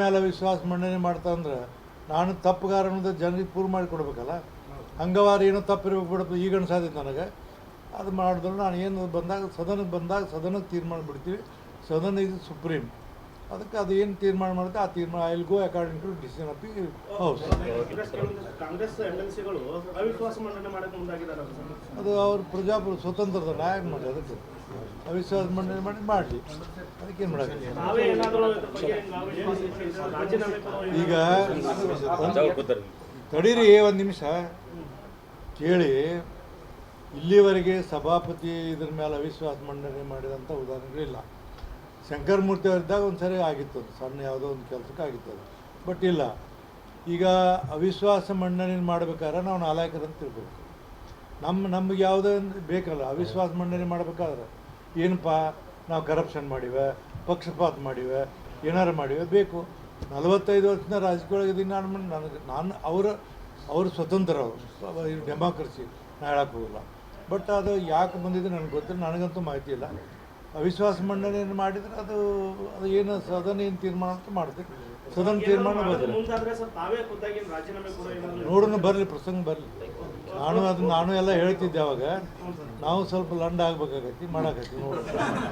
ಮೇಲೆ ವಿಶ್ವಾಸ ಮಂಡನೆ ಮಾಡ್ತಾ ಅಂದ್ರೆ ನಾನು ತಪ್ಪುಗಾರ ಅನ್ನೋದು ಜನರಿಗೆ ಪೂರ್ ಮಾಡಿ ಕೊಡ್ಬೇಕಲ್ಲ ಹಂಗವಾರ ಏನೋ ತಪ್ಪಿರ್ಬೇಕು ಬಿಡಪ್ಪ ಈಗ ಅನ್ಸಾದಿತ್ತು ನನಗೆ. ಅದು ಮಾಡಿದ್ರು ನಾನು ಏನು ಬಂದಾಗ ಸದನಕ್ಕೆ ಬಂದಾಗ ಸದನಕ್ಕೆ ತೀರ್ಮಾನ ಬಿಡ್ತೀವಿ. ಸದನ ಇದು ಸುಪ್ರೀಂ. ಅದಕ್ಕೆ ಅದು ಏನು ತೀರ್ಮಾನ ಮಾಡುತ್ತೆ ಆ ತೀರ್ಮಾನ I will go according to decision of the house ಅದು ಅವ್ರ ಪ್ರಜಾಪ್ರ ಸ್ವತಂತ್ರದ ನಾಯಕ ಮಾಡಿ ಅದಕ್ಕೆ. ಅವಿಶ್ವಾಸ ಮಂಡನೆ ಮಾಡಿ ಮಾಡಲಿ. ಅದಕ್ಕೇನು ಏನು ಕೊಡುವ ಈಗ ಒಂದು ತಡೀರಿ ಒಂದು ನಿಮಿಷ. ಕೇಳಿ ಇಲ್ಲಿವರೆಗೆ ಸಭಾಪತಿ ಇದ್ರ ಮೇಲೆ ಅವಿಶ್ವಾಸ ಮಂಡನೆ ಮಾಡಿದಂಥ ಉದಾಹರಣೆಗಳಿಲ್ಲ. ಶಂಕರಮೂರ್ತಿ ಅವರಿದ್ದಾಗ ಒಂದು ಸರಿ ಆಗಿತ್ತು ಅದು, ಸಣ್ಣ ಯಾವುದೋ ಒಂದು ಕೆಲಸಕ್ಕೆ ಆಗಿತ್ತು ಅದು. ಬಟ್ ಇಲ್ಲ. ಈಗ ಅವಿಶ್ವಾಸ ಮಂಡನೆ ಮಾಡ್ಬೇಕಾದ್ರೆ ನಾವು ನಾಲಾಯಕರಂತ ತಿಳ್ಕೊಬೇಕು. ನಮ್ಮ ನಮ್ಗೆ ಯಾವುದೋ ಬೇಕಲ್ಲ, ಅವಿಶ್ವಾಸ ಮಂಡನೆ ಮಾಡ್ಬೇಕಾದ್ರೆ ಏನಪ್ಪ, ನಾವು ಕರಪ್ಷನ್ ಮಾಡಿವೆ, ಪಕ್ಷಪಾತ ಮಾಡಿವೆ, ಏನಾರು ಮಾಡಿವೆ ಬೇಕು. ನಲವತ್ತೈದು ವರ್ಷದ ರಾಜಕೀಯದೊಳಗಿದ್ದೀನಿ ನಾನು ನನಗೆ, ನಾನು ಅವರ, ಅವರು ಸ್ವತಂತ್ರ ಅವರು. ಡೆಮಾಕ್ರಸಿ ನಾ ಹೇಳೋಕ್ಕೋಗಲ್ಲ ಬಟ್ ಅದು ಯಾಕೆ ಬಂದಿದ್ದು ನನಗೆ ಗೊತ್ತಿಲ್ಲ, ನನಗಂತೂ ಮಾಹಿತಿ ಇಲ್ಲ. ಅವಿಶ್ವಾಸ ಮಂಡನೆಯನ್ನು ಮಾಡಿದರೆ ಅದು ಅದು ಏನು ಸದನ ಏನು ತೀರ್ಮಾನ ಅಂತ ಮಾಡ್ತೀವಿ. ಸದನ ತೀರ್ಮಾನ ಬದಲು ನೋಡೋಣ ಬರಲಿ ಪ್ರಸಂಗ ಬರಲಿ. ನಾನು ಅದು ನಾನು ಎಲ್ಲ ಹೇಳ್ತಿದ್ದೆ ಅವಾಗ. ನಾವು ಸ್ವಲ್ಪ ಲಂಡ ಆಗ್ಬೇಕಾಗೈತಿ ಮಾಡಾಕತ್ತಿ ನೋಡೋಣ